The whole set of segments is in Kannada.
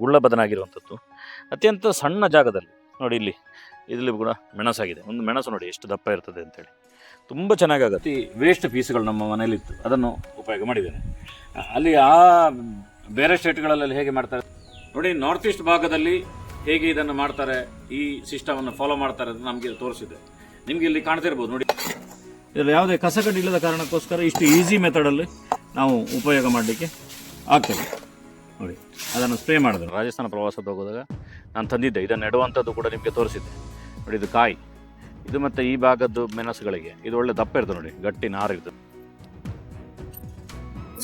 ಗುಳ್ಳ ಬದನಾಗಿರುವಂಥದ್ದು ಅತ್ಯಂತ ಸಣ್ಣ ಜಾಗದಲ್ಲಿ. ನೋಡಿ ಇಲ್ಲಿ, ಇದರಲ್ಲಿ ಕೂಡ ಮೆಣಸಾಗಿದೆ. ಒಂದು ಮೆಣಸು ನೋಡಿ, ಎಷ್ಟು ದಪ್ಪ ಇರ್ತದೆ ಅಂತೇಳಿ. ತುಂಬ ಚೆನ್ನಾಗಾಗುತ್ತೆ. ಈ ವೇಸ್ಟ್ ಪೀಸ್ಗಳು ನಮ್ಮ ಮನೇಲಿತ್ತು ಅದನ್ನು ಉಪಯೋಗ ಮಾಡಿದ್ದೇನೆ. ಅಲ್ಲಿ ಆ ಬೇರೆ ಸ್ಟೇಟ್ಗಳಲ್ಲಿ ಹೇಗೆ ಮಾಡ್ತಾರೆ? ನೋಡಿ ನಾರ್ತ್ ಈಸ್ಟ್ ಭಾಗದಲ್ಲಿ ಹೇಗೆ ಇದನ್ನು ಮಾಡ್ತಾರೆ, ಈ ಸಿಸ್ಟಮನ್ನು ಫಾಲೋ ಮಾಡ್ತಾರೆ ಅಂತ ನಮಗೆ ತೋರಿಸಿದೆ. ನಿಮಗೆ ಇಲ್ಲಿ ಕಾಣ್ತಿರ್ಬೋದು, ನೋಡಿ. ಇದರಲ್ಲಿ ಯಾವುದೇ ಕಸಕಡ್ಡಿ ಇಲ್ಲದ ಕಾರಣಕ್ಕೋಸ್ಕರ ಇಷ್ಟು ಈಸಿ ಮೆಥಡಲ್ಲಿ ನಾವು ಉಪಯೋಗ ಮಾಡಲಿಕ್ಕೆ ಆಗ್ತದೆ. ನೋಡಿ ಅದನ್ನು ಸ್ಪ್ರೇ ಮಾಡಿದ್ರು. ರಾಜಸ್ಥಾನ ಪ್ರವಾಸದ ಹೋಗೋದಾಗ ನಾನು ತಂದಿದ್ದೆ ಇದನ್ನು ನೆಡುವಂಥದ್ದು ಕೂಡ ನಿಮಗೆ ತೋರಿಸಿದ್ದೆ. ನೋಡಿ ಇದು ಕಾಯಿ. ಇದು ಮತ್ತು ಈ ಭಾಗದ್ದು ಮೆಣಸುಗಳಿಗೆ. ಇದು ಒಳ್ಳೆ ದಪ್ಪ ಇರ್ತದೆ ನೋಡಿ ಗಟ್ಟಿ ನಾರು ಇರ್ತದೆ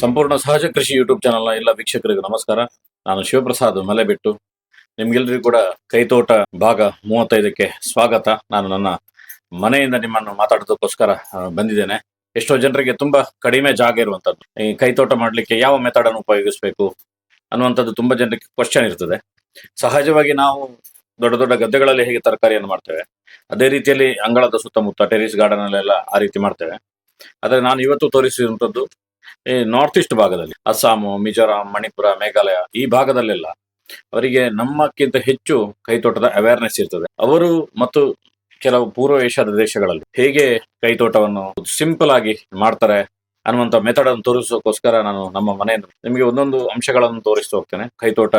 ಸಂಪೂರ್ಣ ಸಹಜ ಕೃಷಿ ಯೂಟ್ಯೂಬ್ ಚಾನಲ್ನ ಎಲ್ಲ ವೀಕ್ಷಕರಿಗೂ ನಮಸ್ಕಾರ. ನಾನು ಶಿವಪ್ರಸಾದ್ ಮಲೆಬಿಟ್ಟು. ನಿಮ್ಗೆಲ್ರಿಗೂ ಕೂಡ ಕೈತೋಟ ಭಾಗ ಮೂವತ್ತೈದಕ್ಕೆ ಸ್ವಾಗತ. ನಾನು ನನ್ನ ಮನೆಯಿಂದ ನಿಮ್ಮನ್ನು ಮಾತಾಡೋದಕ್ಕೋಸ್ಕರ ಬಂದಿದ್ದೇನೆ. ಎಷ್ಟೋ ಜನರಿಗೆ ತುಂಬಾ ಕಡಿಮೆ ಜಾಗ ಇರುವಂತದ್ದು. ಈ ಕೈತೋಟ ಮಾಡ್ಲಿಕ್ಕೆ ಯಾವ ಮೆಥಡ್ ಅನ್ನು ಉಪಯೋಗಿಸಬೇಕು? ಅನ್ನುವಂಥದ್ದು ತುಂಬಾ ಜನರಿಗೆ ಕ್ವಶನ್ ಇರ್ತದೆ. ಸಹಜವಾಗಿ ನಾವು ದೊಡ್ಡ ದೊಡ್ಡ ಗದ್ದೆಗಳಲ್ಲಿ ಹೇಗೆ ತರಕಾರಿಯನ್ನು ಮಾಡ್ತೇವೆ, ಅದೇ ರೀತಿಯಲ್ಲಿ ಅಂಗಳದ ಸುತ್ತಮುತ್ತ ಟೆರಿಸ್ ಗಾರ್ಡನ್ ಅಲ್ಲೆಲ್ಲ ಆ ರೀತಿ ಮಾಡ್ತೇವೆ. ಆದರೆ ನಾನು ಇವತ್ತು ತೋರಿಸಿರುವಂಥದ್ದು ಈ ನಾರ್ತ್ ಈಸ್ಟ್ ಭಾಗದಲ್ಲಿ, ಅಸ್ಸಾಮು, ಮಿಜೋರಾಂ, ಮಣಿಪುರ, ಮೇಘಾಲಯ ಈ ಭಾಗದಲ್ಲೆಲ್ಲ ಅವರಿಗೆ ನಮ್ಮಕ್ಕಿಂತ ಹೆಚ್ಚು ಕೈತೋಟದ ಅವೇರ್ನೆಸ್ ಇರ್ತದೆ. ಅವರು ಮತ್ತು ಕೆಲವು ಪೂರ್ವ ಏಷ್ಯಾದ ದೇಶಗಳಲ್ಲಿ ಹೇಗೆ ಕೈತೋಟವನ್ನು ಸಿಂಪಲ್ ಆಗಿ ಮಾಡ್ತಾರೆ ಅನ್ನುವಂಥ ಮೆಥಡ್ ಅನ್ನು ತೋರಿಸೋಕೋಸ್ಕರ ನಾನು ನಮ್ಮ ಮನೆಯಿಂದ ನಿಮಗೆ ಒಂದೊಂದು ಅಂಶಗಳನ್ನು ತೋರಿಸ್ತಾ ಹೋಗ್ತೇನೆ. ಕೈತೋಟ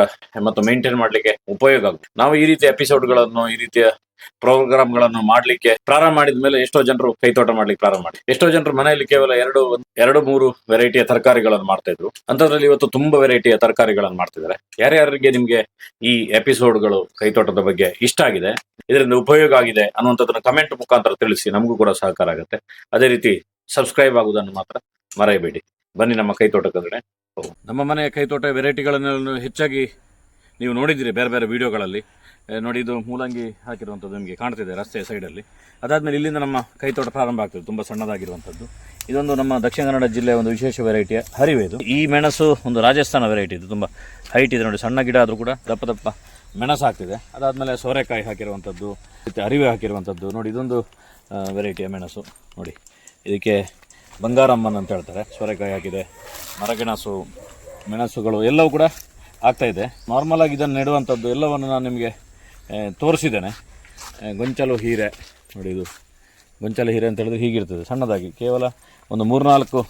ಮತ್ತು ಮೇಂಟೈನ್ ಮಾಡ್ಲಿಕ್ಕೆ ಉಪಯೋಗ ಆಗುತ್ತೆ. ನಾವು ಈ ರೀತಿಯ ಎಪಿಸೋಡ್ಗಳನ್ನು ಈ ರೀತಿಯ ಪ್ರೋಗ್ರಾಮ್ಗಳನ್ನು ಮಾಡ್ಲಿಕ್ಕೆ ಪ್ರಾರಂಭ ಮಾಡಿದ ಮೇಲೆ ಎಷ್ಟೋ ಜನರು ಕೈತೋಟ ಮಾಡ್ಲಿಕ್ಕೆ ಪ್ರಾರಂಭ ಮಾಡಿ. ಎಷ್ಟೋ ಜನರು ಮನೆಯಲ್ಲಿ ಕೇವಲ ಎರಡು ಎರಡು, ಮೂರು ವೆರೈಟಿಯ ತರಕಾರಿಗಳನ್ನು ಮಾಡ್ತಾ ಇದ್ರು. ಅಂತದ್ರಲ್ಲಿ ಇವತ್ತು ತುಂಬಾ ವೆರೈಟಿಯ ತರಕಾರಿಗಳನ್ನು ಮಾಡ್ತಿದ್ದಾರೆ. ಯಾರ್ಯಾರಿಗೆ ನಿಮ್ಗೆ ಈ ಎಪಿಸೋಡ್ಗಳು ಕೈತೋಟದ ಬಗ್ಗೆ ಇಷ್ಟ ಆಗಿದೆ, ಇದರಿಂದ ಉಪಯೋಗ ಆಗಿದೆ ಅನ್ನುವಂಥದ್ದನ್ನು ಕಮೆಂಟ್ ಮುಖಾಂತರ ತಿಳಿಸಿ ನಮಗೂ ಕೂಡ ಸಹಕಾರ ಆಗುತ್ತೆ. ಅದೇ ರೀತಿ ಸಬ್ಸ್ಕ್ರೈಬ್ ಆಗುವುದನ್ನು ಮಾತ್ರ ಮರೆಯಬೇಡಿ. ಬನ್ನಿ ನಮ್ಮ ಕೈತೋಟದ ಕಡೆ. ನಮ್ಮ ಮನೆಯ ಕೈತೋಟ ವೆರೈಟಿಗಳನ್ನು ಹೆಚ್ಚಾಗಿ ನೀವು ನೋಡಿದ್ದೀರಿ ಬೇರೆ ಬೇರೆ ವಿಡಿಯೋಗಳಲ್ಲಿ ನೋಡಿ, ಇದು ಮೂಲಂಗಿ ಹಾಕಿರುವಂಥದ್ದು ನಿಮಗೆ ಕಾಣ್ತಿದೆ ರಸ್ತೆಯ ಸೈಡಲ್ಲಿ. ಅದಾದಮೇಲೆ ಇಲ್ಲಿಂದ ನಮ್ಮ ಕೈತೋಟ ಪ್ರಾರಂಭ ಆಗ್ತದೆ, ತುಂಬ ಸಣ್ಣದಾಗಿರುವಂಥದ್ದು ಇದೊಂದು ನಮ್ಮ ದಕ್ಷಿಣ ಕನ್ನಡ ಜಿಲ್ಲೆಯ ಒಂದು ವಿಶೇಷ ವೆರೈಟಿಯ ಹರಿವೆ ಇದು. ಈ ಮೆಣಸು ಒಂದು ರಾಜಸ್ಥಾನ ವೆರೈಟಿ ಇದು, ತುಂಬ ಹೈಟ್ ಇದೆ ನೋಡಿ, ಸಣ್ಣ ಗಿಡ ಆದರೂ ಕೂಡ ದಪ್ಪ ದಪ್ಪ ಮೆಣಸು ಆಗ್ತಿದೆ. ಅದಾದಮೇಲೆ ಸೋರೆಕಾಯಿ ಹಾಕಿರುವಂಥದ್ದು ಮತ್ತು ಅರಿವೆ ಹಾಕಿರುವಂಥದ್ದು ನೋಡಿ, ಇದೊಂದು ವೆರೈಟಿಯ ಮೆಣಸು. ನೋಡಿ, ಇದಕ್ಕೆ ಬಂಗಾರಮ್ಮನ್ ಅಂತ ಹೇಳ್ತಾರೆ. ಸೋರೆಕಾಯಿ ಹಾಕಿದೆ, ಮರಗೆಣಸು, ಮೆಣಸುಗಳು ಎಲ್ಲವೂ ಕೂಡ ಆಗ್ತಾ ಇದೆ. ನಾರ್ಮಲ್ ಆಗಿ ಇದನ್ನು ನೆಡುವಂಥದ್ದು ಎಲ್ಲವನ್ನು ನಾನು ನಿಮಗೆ ತೋರಿಸಿದ್ದೇನೆ. ಗೊಂಚಲು ಹೀರೆ. ನೋಡಿ ಇದು. ಗೊಂಚಲು ಹೀರೆ ಅಂತ ಹೇಳಿದ್ರೆ ಹೀಗಿರ್ತದೆ, ಸಣ್ಣದಾಗಿ. ಕೇವಲ ಒಂದು ಮೂರ್ನಾಲ್ಕು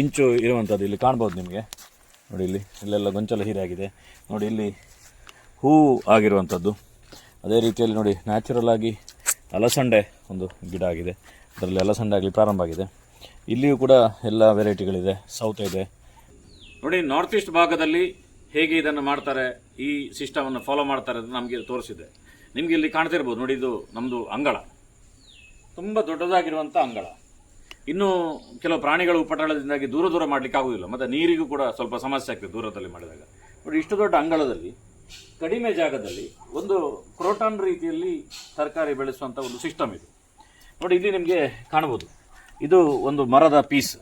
ಇಂಚು ಇರುವಂಥದ್ದು ಇಲ್ಲಿ ಕಾಣ್ಬೋದು ನಿಮಗೆ. ನೋಡಿ ಇಲ್ಲಿ, ಇಲ್ಲೆಲ್ಲ ಗೊಂಚಲು ಹೀರೆ ಆಗಿದೆ. ನೋಡಿ ಇಲ್ಲಿ ಹೂ ಆಗಿರುವಂಥದ್ದು. ಅದೇ ರೀತಿಯಲ್ಲಿ ನೋಡಿ ನ್ಯಾಚುರಲ್ ಆಗಿ ಅಲಸಂಡೆ ಒಂದು ಗಿಡ ಆಗಿದೆ. ಅದರಲ್ಲಿ ಅಲಸಂಡೆ ಆಗಲಿ ಪ್ರಾರಂಭ ಆಗಿದೆ. ಇಲ್ಲಿಯೂ ಕೂಡ ಎಲ್ಲ ವೆರೈಟಿಗಳಿದೆ ಸೌತೆ ಇದೆ. ನೋಡಿ ನಾರ್ತ್ ಈಸ್ಟ್ ಭಾಗದಲ್ಲಿ ಹೇಗೆ ಇದನ್ನು ಮಾಡ್ತಾರೆ? ಈ ಸಿಸ್ಟಮನ್ನು ಫಾಲೋ ಮಾಡ್ತಾರೆ ಅಂತ ನಮಗೆ ತೋರಿಸಿದೆ. ನಿಮಗೆ ಇಲ್ಲಿ ಕಾಣ್ತಿರ್ಬೋದು, ನೋಡಿ ಇದು ನಮ್ಮದು ಅಂಗಳ. ತುಂಬ ದೊಡ್ಡದಾಗಿರುವಂಥ ಅಂಗಳ. ಇನ್ನು ಕೆಲವು ಪ್ರಾಣಿಗಳು ಉಪಟಳದಿಂದಾಗಿ ದೂರ ದೂರ ಮಾಡಲಿಕ್ಕೆ ಆಗುವುದಿಲ್ಲ ಮತ್ತು ನೀರಿಗೂ ಕೂಡ ಸ್ವಲ್ಪ ಸಮಸ್ಯೆ ಆಗ್ತದೆ ದೂರದಲ್ಲಿ ಮಾಡಿದಾಗ. ನೋಡಿ, ಇಷ್ಟು ದೊಡ್ಡ ಅಂಗಳದಲ್ಲಿ, ಕಡಿಮೆ ಜಾಗದಲ್ಲಿ ಒಂದು ಕ್ರೋಟಾನ್ ರೀತಿಯಲ್ಲಿ ತರಕಾರಿ ಬೆಳೆಸುವಂಥ ಒಂದು ಸಿಸ್ಟಮ್ ಇದು. ನೋಡಿ, ಇಲ್ಲಿ ನಿಮಗೆ ಕಾಣ್ಬೋದು ಇದು ಒಂದು ಮರದ ಪೀಸ್.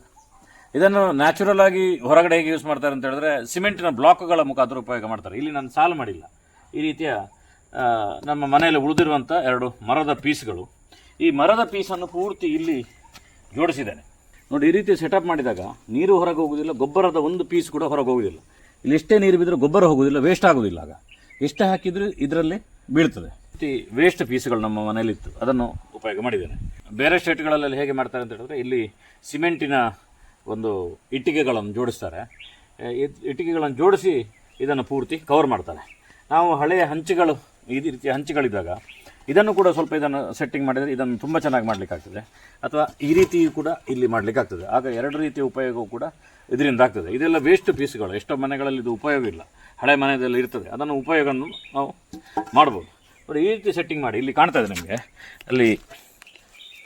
ಇದನ್ನು ನ್ಯಾಚುರಲ್ ಆಗಿ ಹೊರಗಡೆ ಹೇಗೆ ಯೂಸ್ ಮಾಡ್ತಾರೆ ಅಂತ ಹೇಳಿದ್ರೆ ಸಿಮೆಂಟಿನ ಬ್ಲಾಕ್ಗಳ ಮುಖಾಂತರ ಉಪಯೋಗ ಮಾಡ್ತಾರೆ. ಇಲ್ಲಿ ನಾನು ಸಾಲು ಮಾಡಿಲ್ಲ. ಈ ರೀತಿಯ ನಮ್ಮ ಮನೆಯಲ್ಲಿ ಉಳಿದಿರುವಂಥ ಎರಡು ಮರದ ಪೀಸ್ಗಳು. ಈ ಮರದ ಪೀಸನ್ನು ಪೂರ್ತಿ ಇಲ್ಲಿ ಜೋಡಿಸಿದ್ದೇನೆ. ನೋಡಿ, ಈ ರೀತಿ ಸೆಟಪ್ ಮಾಡಿದಾಗ ನೀರು ಹೊರಗೆ ಹೋಗುವುದಿಲ್ಲ, ಗೊಬ್ಬರದ ಒಂದು ಪೀಸ್ ಕೂಡ ಹೊರಗೆ ಹೋಗುವುದಿಲ್ಲ. ಇಲ್ಲಿ ಎಷ್ಟೇ ನೀರು ಬಿದ್ದರೂ ಗೊಬ್ಬರ ಹೋಗುವುದಿಲ್ಲ ವೇಸ್ಟ್ ಆಗೋದಿಲ್ಲ ಆಗ. ಎಷ್ಟು ಹಾಕಿದರೂ ಇದರಲ್ಲಿ ಬೀಳ್ತದೆ. ವೇಸ್ಟ್ ಪೀಸ್ಗಳು ನಮ್ಮ ಮನೆಯಲ್ಲಿತ್ತು. ಅದನ್ನು ಉಪಯೋಗ ಮಾಡಿದ್ದೇನೆ. ಬೇರೆ ಸ್ಟೇಟ್ಗಳಲ್ಲಿ ಹೇಗೆ ಮಾಡ್ತಾರೆ ಅಂತ ಹೇಳಿದ್ರೆ, ಇಲ್ಲಿ ಸಿಮೆಂಟಿನ ಒಂದು ಇಟ್ಟಿಗೆಗಳನ್ನು ಜೋಡಿಸ್ತಾರೆ. ಇಟ್ಟಿಗೆಗಳನ್ನು ಜೋಡಿಸಿ ಇದನ್ನು ಪೂರ್ತಿ ಕವರ್ ಮಾಡ್ತಾರೆ. ನಾವು ಹಳೆಯ ಹಂಚುಗಳು, ಈ ರೀತಿಯ ಹಂಚುಗಳಿದ್ದಾಗ ಇದನ್ನು ಕೂಡ ಸ್ವಲ್ಪ ಇದನ್ನು ಸೆಟ್ಟಿಂಗ್ ಮಾಡಿದರೆ ಇದನ್ನು ತುಂಬ ಚೆನ್ನಾಗಿ ಮಾಡಲಿಕ್ಕಾಗ್ತದೆ. ಅಥವಾ ಈ ರೀತಿಯೂ ಕೂಡ ಇಲ್ಲಿ ಮಾಡಲಿಕ್ಕಾಗ್ತದೆ. ಆಗ ಎರಡು ರೀತಿಯ ಉಪಯೋಗವೂ ಕೂಡ ಇದರಿಂದ ಆಗ್ತದೆ. ಇದೆಲ್ಲ ವೇಸ್ಟ್ ಪೀಸ್ಗಳು ಎಷ್ಟೋ ಮನೆಗಳಲ್ಲಿ ಇದು ಉಪಯೋಗ ಇಲ್ಲ. ಹಳೆ ಮನೆಯಲ್ಲಿ ಇರ್ತದೆ. ಅದನ್ನು ಉಪಯೋಗವನ್ನು ನಾವು ಮಾಡ್ಬೋದು. ನೋಡಿ, ಈ ರೀತಿ ಸೆಟ್ಟಿಂಗ್ ಮಾಡಿ ಇಲ್ಲಿ ಕಾಣ್ತಾ ಇದೆ ನಿಮಗೆ. ಅಲ್ಲಿ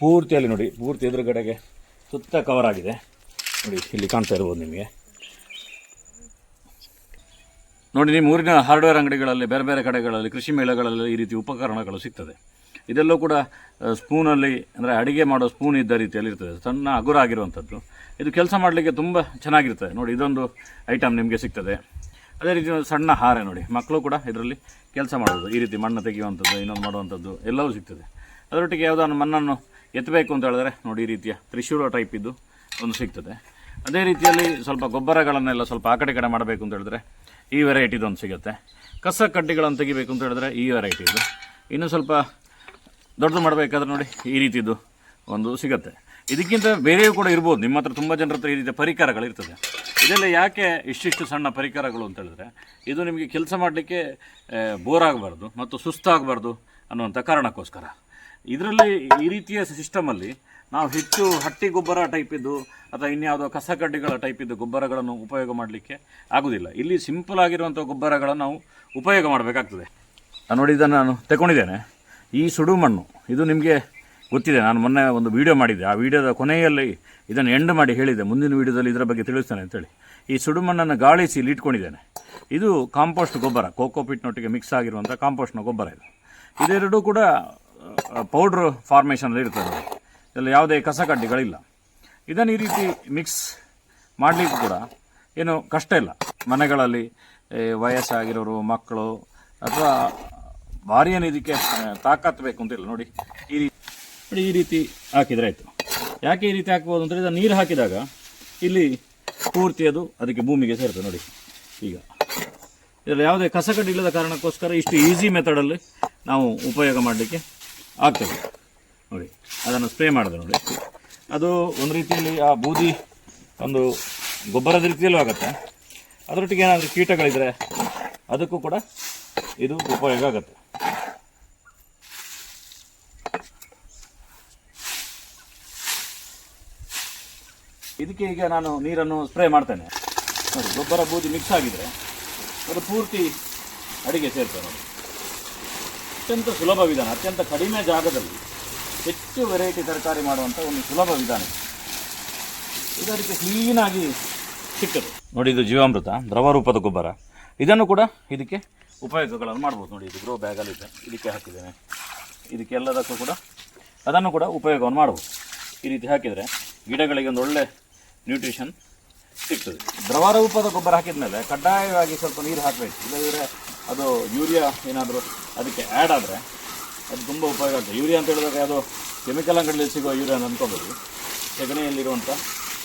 ಪೂರ್ತಿಯಲ್ಲಿ ನೋಡಿ, ಪೂರ್ತಿ ಎದುರುಗಡೆಗೆ ಸುತ್ತ ಕವರ್ ಆಗಿದೆ. ನೋಡಿ, ಇಲ್ಲಿ ಕಾಣ್ತಾ ಇರ್ಬೋದು ನಿಮಗೆ. ನೋಡಿ, ನಿಮ್ಮ ಊರಿನ ಹಾರ್ಡ್ವೇರ್ ಅಂಗಡಿಗಳಲ್ಲಿ, ಬೇರೆ ಬೇರೆ ಕಡೆಗಳಲ್ಲಿ, ಕೃಷಿ ಮೇಳಗಳಲ್ಲಿ ಈ ರೀತಿ ಉಪಕರಣಗಳು ಸಿಗ್ತದೆ. ಇದೆಲ್ಲೂ ಕೂಡ ಸ್ಪೂನಲ್ಲಿ, ಅಂದರೆ ಅಡಿಗೆ ಮಾಡೋ ಸ್ಪೂನ್ ಇದ್ದ ರೀತಿಯಲ್ಲಿ ಇರ್ತದೆ. ಸಣ್ಣ ಹಗುರ ಆಗಿರುವಂಥದ್ದು ಇದು ಕೆಲಸ ಮಾಡಲಿಕ್ಕೆ ತುಂಬ ಚೆನ್ನಾಗಿರ್ತದೆ ನೋಡಿ, ಇದೊಂದು ಐಟಮ್ ನಿಮಗೆ ಸಿಗ್ತದೆ. ಅದೇ ರೀತಿ ಸಣ್ಣ ಹಾರೆ ನೋಡಿ. ಮಕ್ಕಳು ಕೂಡ ಇದರಲ್ಲಿ ಕೆಲಸ ಮಾಡೋದು ಈ ರೀತಿ ಮಣ್ಣು ತೆಗೆಯುವಂಥದ್ದು, ಇನ್ನೊಂದು ಮಾಡುವಂಥದ್ದು ಎಲ್ಲವೂ ಸಿಗ್ತದೆ. ಅದರೊಟ್ಟಿಗೆ ಯಾವುದನ್ನು ಮಣ್ಣನ್ನು ಎತ್ತಬೇಕು ಅಂತ ಹೇಳಿದ್ರೆ, ನೋಡಿ, ಈ ರೀತಿಯ ತ್ರಿಶೂಲ ಟೈಪ್ ಇದ್ದು ಒಂದು ಸಿಗ್ತದೆ. ಅದೇ ರೀತಿಯಲ್ಲಿ ಸ್ವಲ್ಪ ಗೊಬ್ಬರಗಳನ್ನೆಲ್ಲ ಸ್ವಲ್ಪ ಆ ಕಡೆ ಕಡೆ ಮಾಡಬೇಕು ಅಂತ ಹೇಳಿದ್ರೆ ಈ ವೆರೈಟಿದೊಂದು ಸಿಗುತ್ತೆ. ಕಸ ಕಡ್ಡಿಗಳನ್ನು ತೆಗಿಬೇಕು ಅಂತ ಹೇಳಿದ್ರೆ ಈ ವೆರೈಟಿದು ಇನ್ನು ಸ್ವಲ್ಪ ದೊಡ್ಡದು ಮಾಡಬೇಕಾದ್ರೆ ನೋಡಿ ಈ ರೀತಿದು ಒಂದು ಸಿಗುತ್ತೆ. ಇದಕ್ಕಿಂತ ಬೇರೆಯೂ ಕೂಡ ಇರ್ಬೋದು. ನಿಮ್ಮ ಹತ್ರ ತುಂಬ ಜನರ ಹತ್ರ ಈ ರೀತಿಯ ಪರಿಕರಗಳು ಇರ್ತದೆ. ಇದೆಲ್ಲ ಯಾಕೆ ಇಷ್ಟಿಷ್ಟು ಸಣ್ಣ ಪರಿಕರಗಳು ಅಂತ ಹೇಳಿದ್ರೆ ಇದು ನಿಮಗೆ ಕೆಲಸ ಮಾಡಲಿಕ್ಕೆ ಬೋರ್ ಆಗಬಾರ್ದು ಮತ್ತು ಸುಸ್ತಾಗಬಾರ್ದು ಅನ್ನುವಂಥ ಕಾರಣಕ್ಕೋಸ್ಕರ. ಇದರಲ್ಲಿ ಈ ರೀತಿಯ ಸಿಸ್ಟಮಲ್ಲಿ ನಾವು ಹೆಚ್ಚು ಹಟ್ಟಿ ಗೊಬ್ಬರ ಟೈಪ್ ಇದ್ದು ಅಥವಾ ಇನ್ಯಾವುದೋ ಕಸಕಡ್ಡಿಗಳ ಟೈಪಿದ್ದು ಗೊಬ್ಬರಗಳನ್ನು ಉಪಯೋಗ ಮಾಡಲಿಕ್ಕೆ ಆಗುವುದಿಲ್ಲ ಇಲ್ಲಿ ಸಿಂಪಲ್ ಆಗಿರುವಂಥ ಗೊಬ್ಬರಗಳನ್ನು ನಾವು ಉಪಯೋಗ ಮಾಡಬೇಕಾಗ್ತದೆ. ನೋಡಿ ಇದನ್ನು ನಾನು ತಗೊಂಡಿದ್ದೇನೆ ಈ ಸುಡು ಮಣ್ಣು, ಇದು ನಿಮಗೆ ಗೊತ್ತಿದೆ, ನಾನು ಮೊನ್ನೆ ಒಂದು ವಿಡಿಯೋ ಮಾಡಿದ್ದೆ. ಆ ವಿಡಿಯೋದ ಕೊನೆಯಲ್ಲಿ ಇದನ್ನು ಎಂಡ್ ಮಾಡಿ ಹೇಳಿದೆ ಮುಂದಿನ ವಿಡಿಯೋದಲ್ಲಿ ಇದರ ಬಗ್ಗೆ ತಿಳಿಸ್ತೇನೆ ಅಂತೇಳಿ. ಈ ಸುಡು ಮಣ್ಣನ್ನು ಗಾಳಿಸಿ ಇಲ್ಲಿ ಇಟ್ಕೊಂಡಿದ್ದೇನೆ. ಇದು ಕಾಂಪೋಸ್ಟ್ ಗೊಬ್ಬರ ಕೋಕೋಪಿಟ್ನೊಟ್ಟಿಗೆ ಮಿಕ್ಸ್ ಆಗಿರುವಂಥ ಕಾಂಪೋಸ್ಟ್ನ ಗೊಬ್ಬರ ಇದು. ಇದೆರಡೂ ಕೂಡ ಪೌಡ್ರ್ ಫಾರ್ಮೇಷನಲ್ಲಿ ಇರ್ತದೆ. ಇದರಲ್ಲಿ ಯಾವುದೇ ಕಸ ಕಡ್ಡಿಗಳಿಲ್ಲ. ಇದನ್ನು ಈ ರೀತಿ ಮಿಕ್ಸ್ ಮಾಡಲಿಕ್ಕೂ ಕೂಡ ಏನು ಕಷ್ಟ ಇಲ್ಲ. ಮನೆಗಳಲ್ಲಿ ವಯಸ್ಸಾಗಿರೋರು, ಮಕ್ಕಳು, ಅಥವಾ ಭಾರಿ ಏನು ಇದಕ್ಕೆ ತಾಕತ್ತು ಬೇಕು ಅಂತಿಲ್ಲ ನೋಡಿ, ಈ ರೀತಿ ಈ ರೀತಿ ಹಾಕಿದರೆ ಆಯಿತು. ಯಾಕೆ ಈ ರೀತಿ ಹಾಕ್ಬೋದು ಅಂದರೆ ಇದನ್ನು ನೀರು ಹಾಕಿದಾಗ ಇಲ್ಲಿ ಪೂರ್ತಿ ಅದು ಅದಕ್ಕೆ ಭೂಮಿಗೆ ಸೇರ್ತದೆ. ನೋಡಿ, ಈಗ. ಇದರಲ್ಲಿ ಯಾವುದೇ ಕಸಕಡ್ಡಿ ಇಲ್ಲದ ಕಾರಣಕ್ಕೋಸ್ಕರ ಇಷ್ಟು ಈಸಿ ಮೆಥಡಲ್ಲಿ ನಾವು ಉಪಯೋಗ ಮಾಡಲಿಕ್ಕೆ ಆಗ್ತದೆ. ನೋಡಿ, ಅದನ್ನು ಸ್ಪ್ರೇ ಮಾಡಿದೆ ನೋಡಿ. ಅದು ಒಂದು ರೀತಿಯಲ್ಲಿ ಆ ಬೂದಿ ಒಂದು ಗೊಬ್ಬರದ ರೀತಿಯಲ್ಲೂ ಆಗುತ್ತೆ. ಅದರೊಟ್ಟಿಗೆ ಏನಾದರೂ ಕೀಟಗಳಿದ್ದರೆ ಅದಕ್ಕೂ ಕೂಡ ಇದು ಉಪಯೋಗ ಆಗುತ್ತೆ. ಇದಕ್ಕೆ ಈಗ ನಾನು ನೀರನ್ನು ಸ್ಪ್ರೇ ಮಾಡ್ತೇನೆ. ನೋಡಿ, ಗೊಬ್ಬರ ಬೂದಿ ಮಿಕ್ಸ್ ಆಗಿದರೆ ಅದು ಪೂರ್ತಿ ಅಡಿಗೆ ಸೇರ್ತದೆ ನೋಡಿ. ಅತ್ಯಂತ ಸುಲಭ ವಿಧಾನ, ಅತ್ಯಂತ ಕಡಿಮೆ ಜಾಗದಲ್ಲಿ ಹೆಚ್ಚು ವೆರೈಟಿ ತರಕಾರಿ ಮಾಡುವಂಥ ಒಂದು ಸುಲಭ ವಿಧಾನ. ಇದು. ಇದಕ್ಕೆ ಕ್ಲೀನಾಗಿ ಸಿಕ್ಕದು ನೋಡಿ, ಇದು ಜೀವಾಮೃತ, ದ್ರವ ರೂಪದ ಗೊಬ್ಬರ. ಇದನ್ನು ಕೂಡ ಇದಕ್ಕೆ ಉಪಯೋಗಗಳನ್ನು ಮಾಡ್ಬೋದು. ನೋಡಿ, ಇದು ಗ್ರೋ ಬ್ಯಾಗಲ್ಲಿದೆ ಇದಕ್ಕೆ ಹಾಕಿದ್ದೇನೆ. ಇದಕ್ಕೆ ಎಲ್ಲದಕ್ಕೂ ಕೂಡ ಅದನ್ನು ಕೂಡ ಉಪಯೋಗವನ್ನು ಮಾಡ್ಬೋದು. ಈ ರೀತಿ ಹಾಕಿದರೆ ಗಿಡಗಳಿಗೆ ಒಂದು ಒಳ್ಳೆ ನ್ಯೂಟ್ರಿಷನ್ ಸಿಗ್ತದೆ. ದ್ರವ ರೂಪದ ಗೊಬ್ಬರ ಹಾಕಿದ ಮೇಲೆ ಕಡ್ಡಾಯವಾಗಿ ಸ್ವಲ್ಪ ನೀರು ಹಾಕಬೇಕು. ಇಲ್ಲದಿದ್ದರೆ ಅದು ಯೂರಿಯಾ ಏನಾದರೂ ಅದಕ್ಕೆ ಆ್ಯಡ್ ಆದರೆ ಅದು ತುಂಬ ಉಪಯೋಗ ಆಗ್ತದೆ. ಯೂರಿಯಾ ಅಂತ ಹೇಳಿದಾಗ ಅದು ಕೆಮಿಕಲ್ ಅಂಗಡಿಯಲ್ಲಿ ಸಿಗೋ ಯೂರಿಯಾ ಅಂತ ಅನ್ಕೋಬೋದು. ಸಗಣಿಯಲ್ಲಿರುವಂಥ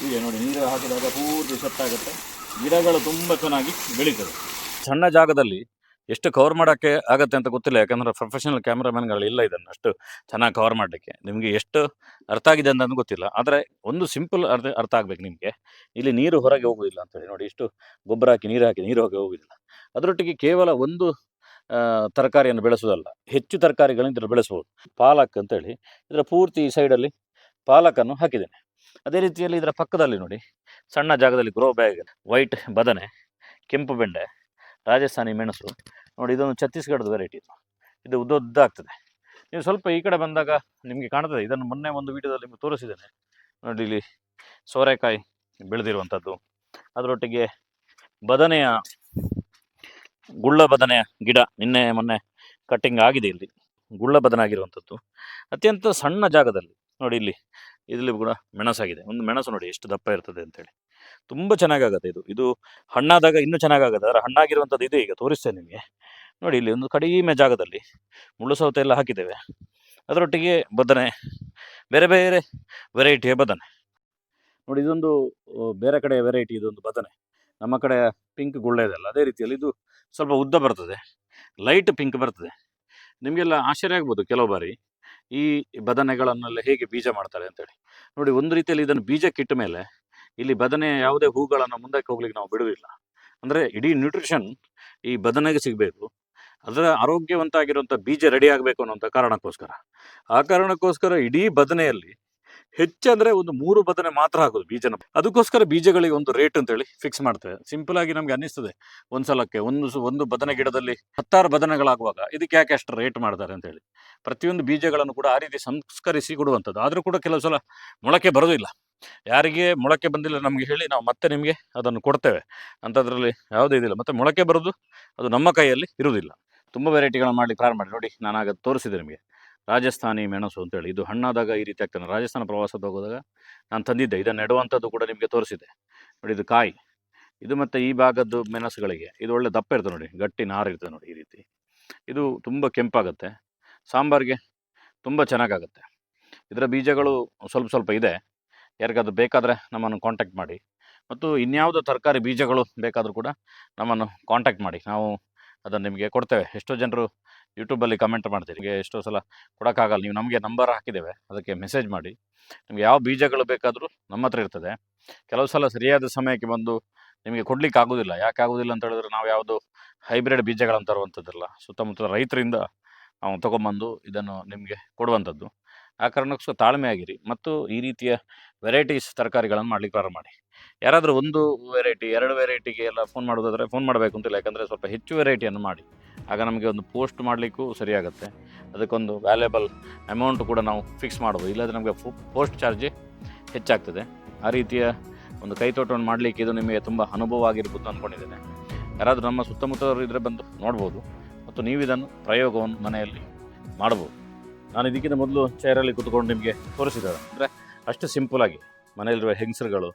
ಯೂರಿಯಾ ನೋಡಿ, ನೀರು ಹಾಕಿದಾಗ ಪೂರ್ತಿ ಸೆಟ್ಟಾಗುತ್ತೆ ಗಿಡಗಳು ತುಂಬ ಚೆನ್ನಾಗಿ ಬೆಳೀತದೆ. ಸಣ್ಣ ಜಾಗದಲ್ಲಿ ಎಷ್ಟು ಕವರ್ ಮಾಡೋಕ್ಕೆ ಆಗುತ್ತೆ ಅಂತ ಗೊತ್ತಿಲ್ಲ, ಯಾಕಂದರೆ ಪ್ರೊಫೆಷನಲ್ ಕ್ಯಾಮ್ರಾಮನ್ಗಳು ಇಲ್ಲ ಇದನ್ನು ಅಷ್ಟು ಚೆನ್ನಾಗಿ ಕವರ್ ಮಾಡಲಿಕ್ಕೆ. ನಿಮಗೆ ಎಷ್ಟು ಅರ್ಥ ಆಗಿದೆ ಅಂತ ಗೊತ್ತಿಲ್ಲ. ಆದರೆ ಒಂದು ಸಿಂಪಲ್ ಅರ್ಥ ಅರ್ಥ ಆಗಬೇಕು ನಿಮಗೆ. ಇಲ್ಲಿ ನೀರು ಹೊರಗೆ ಹೋಗುವುದಿಲ್ಲ ಅಂತೇಳಿ ನೋಡಿ, ಇಷ್ಟು ಗೊಬ್ಬರ ಹಾಕಿ, ನೀರು ಹಾಕಿ, ನೀರು ಹೊರಗೆ ಹೋಗುವುದಿಲ್ಲ ಅದರೊಟ್ಟಿಗೆ ಕೇವಲ ಒಂದು ತರಕಾರಿಯನ್ನು ಬೆಳೆಸೋದಲ್ಲ ಹೆಚ್ಚು ತರಕಾರಿಗಳನ್ನು ಇದರಲ್ಲಿ ಬೆಳೆಸ್ಬೋದು ಪಾಲಕ್ ಅಂತೇಳಿ, ಇದರ ಪೂರ್ತಿ ಸೈಡಲ್ಲಿ ಪಾಲಕನ್ನು ಹಾಕಿದ್ದೇನೆ. ಅದೇ ರೀತಿಯಲ್ಲಿ ಇದರ ಪಕ್ಕದಲ್ಲಿ ನೋಡಿ, ಸಣ್ಣ ಜಾಗದಲ್ಲಿ ಗ್ರೋ ಬ್ಯಾಗ್ ವೈಟ್ ಬದನೆ, ಕೆಂಪು ಬೆಂಡೆ, ರಾಜಸ್ಥಾನಿ ಮೆಣಸು. ನೋಡಿ, ಇದೊಂದು ಛತ್ತೀಸ್ಗಢದ ವೆರೈಟಿ ಇದು. ಇದು ಉದ್ದ ಆಗ್ತದೆ. ನೀವು ಸ್ವಲ್ಪ ಈ ಕಡೆ ಬಂದಾಗ ನಿಮಗೆ ಕಾಣ್ತದೆ. ಇದನ್ನು ಮೊನ್ನೆ ಒಂದು ವೀಡಿಯೋದಲ್ಲಿ ನಿಮಗೆ ತೋರಿಸಿದ್ದೇನೆ. ನೋಡಿ, ಇಲ್ಲಿ ಸೋರೆಕಾಯಿ ಬೆಳೆದಿರುವಂಥದ್ದು. ಅದರೊಟ್ಟಿಗೆ ಬದನೆಯ ಗುಳ್ಳ ಬದನೆಯ ಗಿಡ ನಿನ್ನೆ ಮೊನ್ನೆ ಕಟ್ಟಿಂಗ್ ಆಗಿದೆ ಇಲ್ಲಿ. ಗುಳ್ಳ ಬದನೆ ಆಗಿರುವಂಥದ್ದು. ಅತ್ಯಂತ ಸಣ್ಣ ಜಾಗದಲ್ಲಿ ನೋಡಿ ಇಲ್ಲಿ ಇಲ್ಲಿ ಕೂಡ ಮೆಣಸಾಗಿದೆ ಒಂದು ಮೆಣಸು ನೋಡಿ ಎಷ್ಟು ದಪ್ಪ ಇರ್ತದೆ ಅಂತೇಳಿ. ತುಂಬ ಚೆನ್ನಾಗಾಗತ್ತೆ ಇದು. ಇದು ಹಣ್ಣಾದಾಗ ಇನ್ನೂ ಚೆನ್ನಾಗಾಗುತ್ತೆ. ಅದರ ಹಣ್ಣಾಗಿರುವಂಥದ್ದು ಇದೆ ಈಗ, ತೋರಿಸ್ತೇನೆ ನಿಮಗೆ. ನೋಡಿ ಇಲ್ಲಿ ಒಂದು ಕಡಿಮೆ ಜಾಗದಲ್ಲಿ ಮುಳ್ಳು ಸೌತೆ ಎಲ್ಲ ಹಾಕಿದ್ದೇವೆ. ಅದರೊಟ್ಟಿಗೆ ಬದನೆ, ಬೇರೆ ಬೇರೆ ವೆರೈಟಿಯ ಬದನೆ. ನೋಡಿ ಇದೊಂದು ಬೇರೆ ಕಡೆಯ ವೆರೈಟಿ ಇದೊಂದು ಬದನೆ. ನಮ್ಮ ಕಡೆ ಪಿಂಕ್ ಗುಳ್ಳೆ ಇದೆಲ್ಲ ಅದೇ ರೀತಿಯಲ್ಲಿ ಇದು ಸ್ವಲ್ಪ ಉದ್ದ ಬರ್ತದೆ ಲೈಟ್ ಪಿಂಕ್ ಬರ್ತದೆ. ನಿಮಗೆಲ್ಲ ಆಶ್ಚರ್ಯ ಆಗ್ಬೋದು ಕೆಲವು ಬಾರಿ ಈ ಬದನೆಗಳನ್ನೆಲ್ಲ ಹೇಗೆ ಬೀಜ ಮಾಡ್ತಾರೆ ಅಂತೇಳಿ. ನೋಡಿ, ಒಂದು ರೀತಿಯಲ್ಲಿ ಇದನ್ನು ಬೀಜಕ್ಕಿಟ್ಟ ಮೇಲೆ ಇಲ್ಲಿ ಬದನೆ ಯಾವುದೇ ಹೂಗಳನ್ನು ಮುಂದಕ್ಕೆ ಹೋಗ್ಲಿಕ್ಕೆ ನಾವು ಬಿಡುವುದಿಲ್ಲ. ಅಂದರೆ ಇಡೀ ನ್ಯೂಟ್ರಿಷನ್ ಈ ಬದನೆಗೆ ಸಿಗಬೇಕು. ಅದರ ಆರೋಗ್ಯವಂತ ಆಗಿರುವಂಥ ಬೀಜ ರೆಡಿ ಆಗಬೇಕು ಅನ್ನೋಂಥ ಕಾರಣಕ್ಕೋಸ್ಕರ. ಆ ಕಾರಣಕ್ಕೋಸ್ಕರ ಇಡೀ ಬದನೆಯಲ್ಲಿ ಹೆಚ್ಚಂದ್ರೆ ಒಂದು ಮೂರು ಬದನೆ ಮಾತ್ರ ಹಾಕೋದು ಬೀಜನ. ಅದಕ್ಕೋಸ್ಕರ ಬೀಜಗಳಿಗೆ ಒಂದು ರೇಟ್ ಅಂತೇಳಿ ಫಿಕ್ಸ್ ಮಾಡ್ತೇವೆ. ಸಿಂಪಲ್ ಆಗಿ ನಮ್ಗೆ ಅನ್ನಿಸ್ತದೆ ಒಂದ್ಸಲಕ್ಕೆ ಒಂದು ಒಂದು ಬದನೆ ಗಿಡದಲ್ಲಿ ಹತ್ತಾರು ಬದನೆಗಳಾಗುವಾಗ ಇದಕ್ಕೆ ಯಾಕೆ ಅಷ್ಟು ರೇಟ್ ಮಾಡ್ತಾರೆ ಅಂತೇಳಿ. ಪ್ರತಿಯೊಂದು ಬೀಜಗಳನ್ನು ಕೂಡ ಆ ರೀತಿ ಸಂಸ್ಕರಿಸಿ ಕೊಡುವಂಥದ್ದು. ಆದರೂ ಕೂಡ ಕೆಲವು ಸಲ ಮೊಳಕೆ ಬರೋದಿಲ್ಲ. ಯಾರಿಗೆ ಮೊಳಕೆ ಬಂದಿಲ್ಲ ನಮಗೆ ಹೇಳಿ ನಾವು ಮತ್ತೆ ನಿಮಗೆ ಅದನ್ನು ಕೊಡ್ತೇವೆ. ಅಂಥದ್ರಲ್ಲಿ ಯಾವುದೇ ಇದಿಲ್ಲ. ಮತ್ತೆ ಮೊಳಕೆ ಬರೋದು ಅದು ನಮ್ಮ ಕೈಯಲ್ಲಿ ಇರುವುದಿಲ್ಲ. ತುಂಬ ವೆರೈಟಿಗಳನ್ನು ಮಾಡಲಿಕ್ಕೆ ಪ್ರಾರಂಭ ಮಾಡಿ ನೋಡಿ ನಾನು ಆಗ ತೋರಿಸಿದೆ ನಿಮಗೆ. ರಾಜಸ್ಥಾನಿ ಮೆಣಸು ಅಂತೇಳಿ. ಇದು ಹಣ್ಣಾದಾಗ ಈ ರೀತಿ ಆಗ್ತಾನೆ ರಾಜಸ್ಥಾನ ಪ್ರವಾಸದ ಹೋಗೋದಾಗ ನಾನು ತಂದಿದ್ದೆ. ಇದನ್ನು ನೆಡುವಂಥದ್ದು ಕೂಡ ನಿಮಗೆ ತೋರಿಸಿದೆ ನೋಡಿ, ಇದು ಕಾಯಿ. ಇದು ಮತ್ತು ಈ ಭಾಗದ್ದು ಮೆಣಸುಗಳಿಗೆ. ಇದು ಒಳ್ಳೆ ದಪ್ಪ ಇರ್ತದೆ ನೋಡಿ. ಗಟ್ಟಿ ನಾರು ಇರ್ತದೆ ನೋಡಿ ಈ ರೀತಿ. ಇದು ತುಂಬ ಕೆಂಪಾಗುತ್ತೆ. ಸಾಂಬಾರಿಗೆ ತುಂಬ ಚೆನ್ನಾಗಾಗುತ್ತೆ. ಇದರ ಬೀಜಗಳು ಸ್ವಲ್ಪ ಸ್ವಲ್ಪ ಇದೆ. ಯಾರಿಗಾದ್ರು ಬೇಕಾದರೆ ನಮ್ಮನ್ನು ಕಾಂಟ್ಯಾಕ್ಟ್ ಮಾಡಿ. ಮತ್ತು ಇನ್ಯಾವುದೋ ತರಕಾರಿ ಬೀಜಗಳು ಬೇಕಾದರೂ ಕೂಡ ನಮ್ಮನ್ನು ಕಾಂಟ್ಯಾಕ್ಟ್ ಮಾಡಿ. ನಾವು ಅದನ್ನು ನಿಮಗೆ ಕೊಡ್ತೇವೆ. ಎಷ್ಟೋ ಜನರು ಯೂಟ್ಯೂಬಲ್ಲಿ ಕಮೆಂಟ್ ಮಾಡ್ತೀರಿ, ನಿಮಗೆ ಎಷ್ಟೋ ಸಲ ಕೊಡೋಕ್ಕಾಗಲ್ಲ, ನೀವು ನಮಗೆ ನಂಬರ್ ಹಾಕಿದ್ದೇವೆ, ಅದಕ್ಕೆ ಮೆಸೇಜ್ ಮಾಡಿ. ನಿಮಗೆ ಯಾವ ಬೀಜಗಳು ಬೇಕಾದರೂ ನಮ್ಮ ಹತ್ರ ಇರ್ತದೆ. ಕೆಲವು ಸಲ ಸರಿಯಾದ ಸಮಯಕ್ಕೆ ಬಂದು ನಿಮಗೆ ಕೊಡ್ಲಿಕ್ಕೆ ಆಗೋದಿಲ್ಲ. ಯಾಕೆ ಆಗೋದಿಲ್ಲ ಅಂತ ಹೇಳಿದ್ರೆ ನಾವು ಯಾವುದು ಹೈಬ್ರಿಡ್ ಬೀಜಗಳನ್ನು ತರುವಂಥದ್ದಲ್ಲ ಸುತ್ತಮುತ್ತ ರೈತರಿಂದ ನಾವು ತೊಗೊಂಬಂದು ಇದನ್ನು ನಿಮಗೆ ಕೊಡುವಂಥದ್ದು ಆ ಕಾರಣಕ್ಕೋಸ್ಕರ ತಾಳ್ಮೆ ಆಗಿರಿ. ಮತ್ತು ಈ ರೀತಿಯ ವೆರೈಟೀಸ್ ತರಕಾರಿಗಳನ್ನು ಮಾಡ್ಲಿಕ್ಕೆ ಪ್ರಾರಂಭ ಮಾಡಿ. ಯಾರಾದರೂ ಒಂದು ವೆರೈಟಿ, ಎರಡು ವೆರೈಟಿಗೆ ಎಲ್ಲ ಫೋನ್ ಮಾಡೋದಾದರೆ ಫೋನ್ ಮಾಡಬೇಕು ಅಂತಿಲ್ಲ ಯಾಕಂದರೆ ಸ್ವಲ್ಪ ಹೆಚ್ಚು ವೆರೈಟಿಯನ್ನು ಮಾಡಿ. ಆಗ ನಮಗೆ ಒಂದು ಪೋಸ್ಟ್ ಮಾಡಲಿಕ್ಕೂ ಸರಿಯಾಗುತ್ತೆ. ಅದಕ್ಕೊಂದು ವ್ಯಾಲ್ಯೂಬಲ್ ಅಮೌಂಟ್ ಕೂಡ ನಾವು ಫಿಕ್ಸ್ ಮಾಡ್ಬೋದು. ಇಲ್ಲಾಂದರೆ ನಮಗೆ ಪೋಸ್ಟ್ ಚಾರ್ಜ್ ಹೆಚ್ಚಾಗ್ತದೆ. ಆ ರೀತಿಯ ಒಂದು ಕೈತೋಟವನ್ನು ಮಾಡಲಿಕ್ಕೆ ಇದು ನಿಮಗೆ ತುಂಬ ಅನುಭವ ಆಗಿರ್ಬೋದು ಅಂದ್ಕೊಂಡಿದ್ದೇನೆ ಯಾರಾದರೂ ನಮ್ಮ ಸುತ್ತಮುತ್ತವರು ಇದ್ದರೆ ಬಂದು ನೋಡ್ಬೋದು. ಮತ್ತು ನೀವು ಇದನ್ನು ಪ್ರಯೋಗವನ್ನು ಮನೆಯಲ್ಲಿ ಮಾಡ್ಬೋದು. ನಾನು ಇದಕ್ಕಿಂತ ಮೊದಲು ಚೇರಲ್ಲಿ ಕೂತ್ಕೊಂಡು ನಿಮಗೆ ತೋರಿಸಿದ್ದಾರೆ ಅಂದರೆ ಅಷ್ಟು ಸಿಂಪಲಾಗಿ ಮನೆಯಲ್ಲಿರುವ ಹೆಂಗಸರುಗಳು,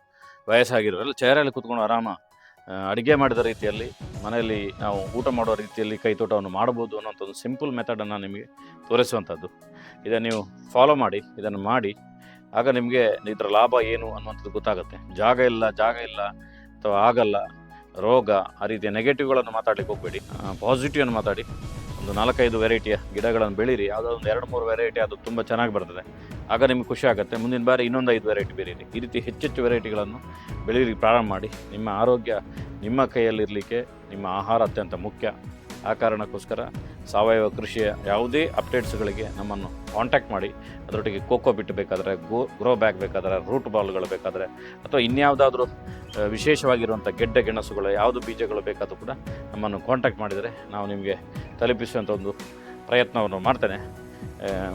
ವಯಸ್ಸಾಗಿರೋರೆಲ್ಲ ಚೇರಲ್ಲಿ ಕೂತ್ಕೊಂಡು ಆರಾಮ ಅಡುಗೆ ಮಾಡಿದ ರೀತಿಯಲ್ಲಿ, ಮನೆಯಲ್ಲಿ ನಾವು ಊಟ ಮಾಡೋ ರೀತಿಯಲ್ಲಿ ಕೈತೋಟವನ್ನು ಮಾಡ್ಬೋದು ಅನ್ನೋಂಥ ಒಂದು ಸಿಂಪಲ್ ಮೆಥಡನ್ನು ನಿಮಗೆ ತೋರಿಸುವಂಥದ್ದು. ಇದನ್ನು ನೀವು ಫಾಲೋ ಮಾಡಿ, ಇದನ್ನು ಮಾಡಿ, ಆಗ ನಿಮಗೆ ಇದರ ಲಾಭ ಏನು ಅನ್ನುವಂಥದ್ದು ಗೊತ್ತಾಗುತ್ತೆ. ಜಾಗ ಇಲ್ಲ ಜಾಗ ಇಲ್ಲ, ಅಥವಾ ಆಗಲ್ಲ, ರೋಗ, ಆ ರೀತಿಯ ನೆಗೆಟಿವ್ಗಳನ್ನು ಮಾತಾಡ್ಲಿಕ್ಕೆ ಹೋಗಬೇಡಿ. ಪಾಸಿಟಿವನ್ನು ಮಾತಾಡಿ. ಒಂದು ನಾಲ್ಕೈದು ವೆರೈಟಿಯ ಗಿಡಗಳನ್ನು ಬೆಳೀರಿ. ಯಾವುದೋ ಒಂದು ಎರಡು ಮೂರು ವೆರೈಟಿ ಅದು ತುಂಬ ಚೆನ್ನಾಗಿ ಬರ್ತದೆ. ಆಗ ನಿಮಗೆ ಖುಷಿ ಆಗುತ್ತೆ. ಮುಂದಿನ ಬಾರಿ ಇನ್ನೊಂದು ಐದು ವೆರೈಟಿ ಬೆಳೀರಿ. ಈ ರೀತಿ ಹೆಚ್ಚೆಚ್ಚು ವೆರೈಟಿಗಳನ್ನು ಬೆಳೀರಿ ಪ್ರಾರಂಭ ಮಾಡಿ. ನಿಮ್ಮ ಆರೋಗ್ಯ ನಿಮ್ಮ ಕೈಯಲ್ಲಿರಲಿಕ್ಕೆ ನಿಮ್ಮ ಆಹಾರ ಅತ್ಯಂತ ಮುಖ್ಯ. ಆ ಕಾರಣಕ್ಕೋಸ್ಕರ ಸಾವಯವ ಕೃಷಿಯ ಯಾವುದೇ ಅಪ್ಡೇಟ್ಸ್ಗಳಿಗೆ ನಮ್ಮನ್ನು ಕಾಂಟ್ಯಾಕ್ಟ್ ಮಾಡಿ. ಅದರೊಟ್ಟಿಗೆ ಕೋಕೋ ಬಿಟ್ಟು ಬೇಕಾದರೆ ಗೋ ಗ್ರೋ ಬ್ಯಾಗ್ ಬೇಕಾದರೆ ರೂಟ್ ಬಾಲ್ಗಳು ಬೇಕಾದರೆ ಅಥವಾ ಇನ್ಯಾವುದಾದ್ರೂ ವಿಶೇಷವಾಗಿರುವಂಥ ಗೆಡ್ಡೆ ಗೆಣಸುಗಳು, ಯಾವುದು ಬೀಜಗಳು ಬೇಕಾದರೂ ಕೂಡ ನಮ್ಮನ್ನು ಕಾಂಟ್ಯಾಕ್ಟ್ ಮಾಡಿದರೆ ನಾವು ನಿಮಗೆ ತಲುಪಿಸುವಂಥ ಒಂದು ಪ್ರಯತ್ನವನ್ನು ಮಾಡ್ತೇನೆ.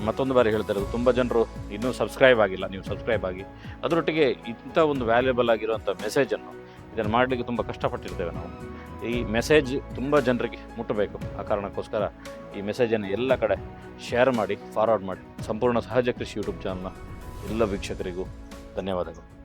ಮತ್ತೊಂದು ಬಾರಿ ಹೇಳ್ತಾ ಇರೋದು ತುಂಬ ಜನರು ಇನ್ನೂ ಸಬ್ಸ್ಕ್ರೈಬ್ ಆಗಿಲ್ಲ, ನೀವು ಸಬ್ಸ್ಕ್ರೈಬ್ ಆಗಿ. ಅದರೊಟ್ಟಿಗೆ ಇಂಥ ಒಂದು ವ್ಯಾಲ್ಯೂಬಲ್ ಆಗಿರುವಂಥ ಮೆಸೇಜನ್ನು ಇದನ್ನು ಮಾಡಲಿಕ್ಕೆ ತುಂಬ ಕಷ್ಟಪಟ್ಟಿರ್ತೇವೆ ನಾವು. ಈ ಮೆಸೇಜ್ ತುಂಬ ಜನರಿಗೆ ಮುಟ್ಟಬೇಕು. ಆ ಕಾರಣಕ್ಕೋಸ್ಕರ ಈ ಮೆಸೇಜನ್ನು ಎಲ್ಲ ಕಡೆ ಶೇರ್ ಮಾಡಿ ಫಾರ್ವರ್ಡ್ ಮಾಡಿ. ಸಂಪೂರ್ಣ ಸಹಜ ಕೃಷಿ ಯೂಟ್ಯೂಬ್ ಚಾನಲ್ನ ಎಲ್ಲ ವೀಕ್ಷಕರಿಗೂ ಧನ್ಯವಾದಗಳು.